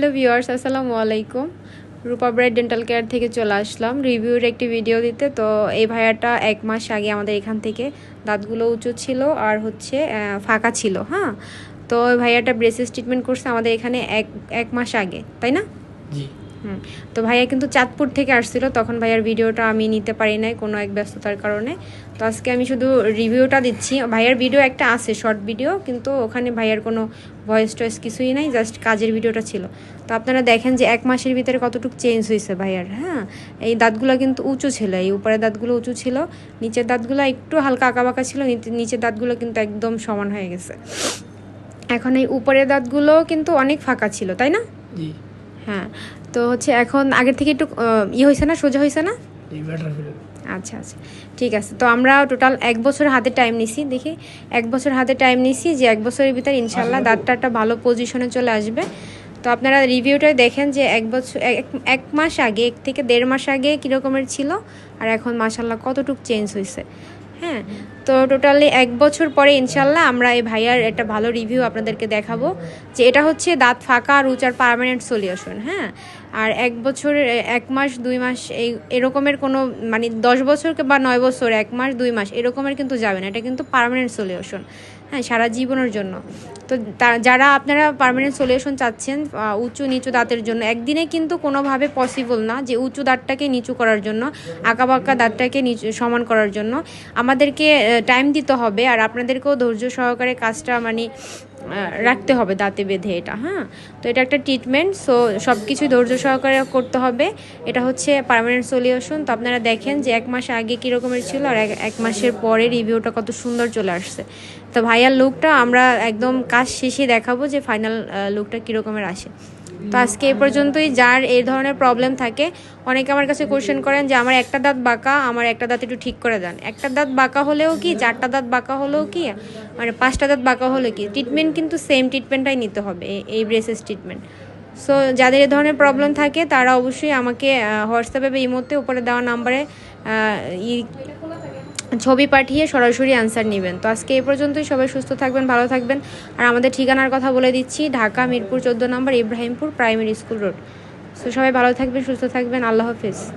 Hello viewers, আসসালামু আলাইকুম। রূপা bright dental care থেকে চলে আসলাম। রিভিউর একটি ভিডিও দিতে। তো এই ভাইয়াটা এক মাস আগে আমাদের এখান থেকে দাঁতগুলো উঁচু ছিল আর হচ্ছে ফাঁকা ছিল হ্যাঁ? তো ভাইয়াটা ব্রেসেস ট্রিটমেন্ট করছে আমাদের এখানে এক এক মাস আগে, তাই না? জি। হুম। তো ভাইয়া কিন্তু চাঁদপুর থেকে আসছিল, তখন ভাইয়ার ভিডিওটা আমি নিতে পারি নাই কোনো এক ব্যস্ততার কারণে। তো আজকে আমি শুধু রিভিউটা দিচ্ছি। ভাইয়ার ভিডিও একটা আছে, শর্ট ভিডিও, কিন্তু ওখানে ভাইয়ার কোনো ভয়েস টয়েস কিছুই নাই, জাস্ট কাজের ভিডিওটা ছিল। তো আপনারা দেখেন যে এক মাসের ভিতরে কতটুকু চেঞ্জ হয়েছে ভাইয়ার হ্যাঁ? এই দাঁতগুলো কিন্তু উঁচু ছিল, এই উপরের দাঁতগুলো উঁচু ছিল, নিচের দাঁতগুলো একটু হালকা আঁকাবাঁকা ছিল, নিচে- নিচের দাঁতগুলো কিন্তু একদম সমান হয়ে গেছে। এখন এই উপরের দাঁতগুলো কিন্তু অনেক ফাঁকা ছিল, তাই না? হ্যাঁ তো হচ্ছে এখন আগের থেকে একটু ইয়ে হয়েছে না সোজা হয়েছে না? আচ্ছা আচ্ছা ঠিক আছে। তো আমরা টোটাল এক বছর হাতে টাইম নিছি দেখি। এক বছর হাতে টাইম নিছি যে এক বছরের ভিতরে ইনশাল্লাহ দাঁতটা একটা ভালো পজিশনে চলে আসবে। তো আপনারা রিভিউটা দেখেন যে এক বছর এক- এক মাস আগে এক থেকে দেড় মাস আগে কীরকমের ছিল আর এখন মাসাল্লাহ কতটুকু চেঞ্জ হয়েছে হ্যাঁ তো টোটালি এক বছর পরে ইনশাল্লাহ আমরা এই ভাইয়ার একটা ভালো রিভিউ আপনাদেরকে দেখাবো, যে এটা হচ্ছে দাঁত ফাঁকা আর উচার পারমানেন্ট সলিউশন হ্যাঁ। আর এক বছরের এক মাস, দুই মাস, এই এরকমের কোনো মানে দশ বছর বা নয় বছর, এক মাস, দুই মাস, এরকমের কিন্তু যাবে না, এটা কিন্তু পারমানেন্ট সলিউশন হ্যাঁ সারা জীবনের জন্য। তো যারা আপনারা পারমানেন্ট সলিউশন চাচ্ছেন উঁচু নিচু দাঁতের জন্য, একদিনে কিন্তু কোনোভাবে পসিবল না যে উঁচু দাঁতটাকে নিচু করার জন্য, আঁকাবাঁকা দাঁতটাকে নিচু, সমান করার জন্য। আমাদেরকে টাইম দিতে হবে আর আপনাদেরকেও ধৈর্য সহকারে কাজটা মানে রাখতে হবে দাঁতে বেঁধে এটা হ্যাঁ? তো এটা একটা ট্রিটমেন্ট সো সব কিছুই ধৈর্য সহকারে করতে হবে। এটা হচ্ছে পার্মানেন্ট সলিউশন তো আপনারা দেখেন যে এক মাস আগে কীরকমের ছিল আর এক- মাসের পরে রিভিউটা কত সুন্দর চলে আসছে। তো ভাইয়ার লুকটা আমরা একদম কাজ শেষে দেখাবো যে ফাইনাল লুকটা কীরকমের আসে। তো আজকে এই পর্যন্তই। যার এই ধরনের প্রবলেম থাকে, অনেকে আমার কাছে কোশ্চেন করেন যে, আমার একটা দাঁত বাঁকা, আমার একটা দাঁত একটু ঠিক করে দেন। একটা দাঁত বাঁকা হলেও কি, চারটা দাঁত বাঁকা হলেও কি মানে পাঁচটা দাঁত বাঁকা হলেও কি ট্রিটমেন্ট কিন্তু সেম ট্রিটমেন্টটাই নিতে হবে এই- ব্রেসেস ট্রিটমেন্ট সো যাদের এই ধরনের প্রবলেম থাকে, তারা অবশ্যই আমাকে হোয়াটসঅ্যাপে বা ইমোতে উপরে দেওয়া নাম্বারে ছবি পাঠিয়ে সরাসরি অ্যান্সার নেবেন। তো আজকে এই পর্যন্তই। সবাই সুস্থ থাকবেন, ভালো থাকবেন। আর আমাদের ঠিকানার কথা বলে দিচ্ছি, ঢাকা মিরপুর চোদ্দ নম্বর ইব্রাহিমপুর প্রাইমারি স্কুল রোড। তো সবাই ভালো থাকবেন, সুস্থ থাকবেন। আল্লাহ হাফিজ।